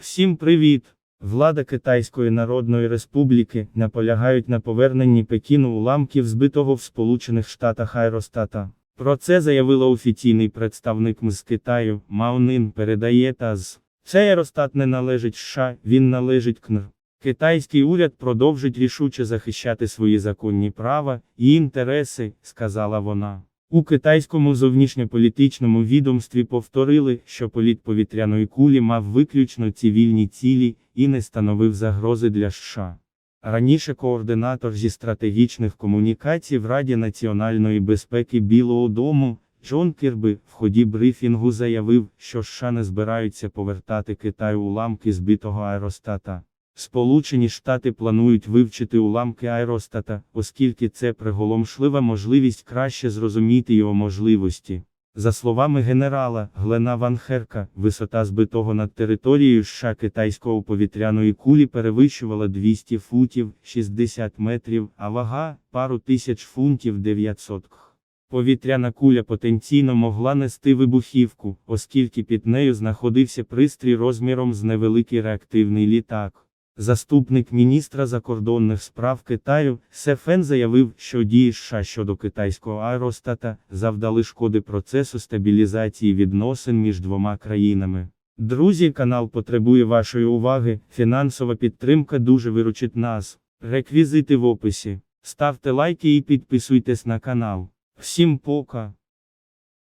Всім привіт! Влада Китайської Народної Республіки наполягають на поверненні Пекіну уламків збитого в Сполучених Штатах аеростата. Про це заявила офіційний представник МЗ Китаю Мао Нин передає ТАЗ. Цей аеростат не належить США, він належить КНР. Китайський уряд продовжить рішуче захищати свої законні права і інтереси, сказала вона. У китайському зовнішньополітичному відомстві повторили, що політ повітряної кулі мав виключно цивільні цілі і не становив загрози для США. Раніше координатор зі стратегічних комунікацій в Раді національної безпеки Білого Дому Джон Кірби в ході брифінгу заявив, що США не збираються повертати Китаю уламки збитого аеростата. Сполучені Штати планують вивчити уламки аеростата, оскільки це приголомшлива можливість краще зрозуміти його можливості. За словами генерала Глена Ван Херка, висота збитого над територією США китайського повітряної кулі перевищувала 200 футів 60 метрів, а вага пару тисяч фунтів 900 кх. Повітряна куля потенційно могла нести вибухівку, оскільки під нею знаходився пристрій розміром з невеликий реактивний літак. Заступник міністра закордонних справ Китаю Сефен заявив, що дії США щодо китайського аеростата завдали шкоди процесу стабілізації відносин між двома країнами. Друзі, канал потребує вашої уваги. Фінансова підтримка дуже виручить нас. Реквізити в описі. Ставте лайки і підписуйтесь на канал. Всім пока!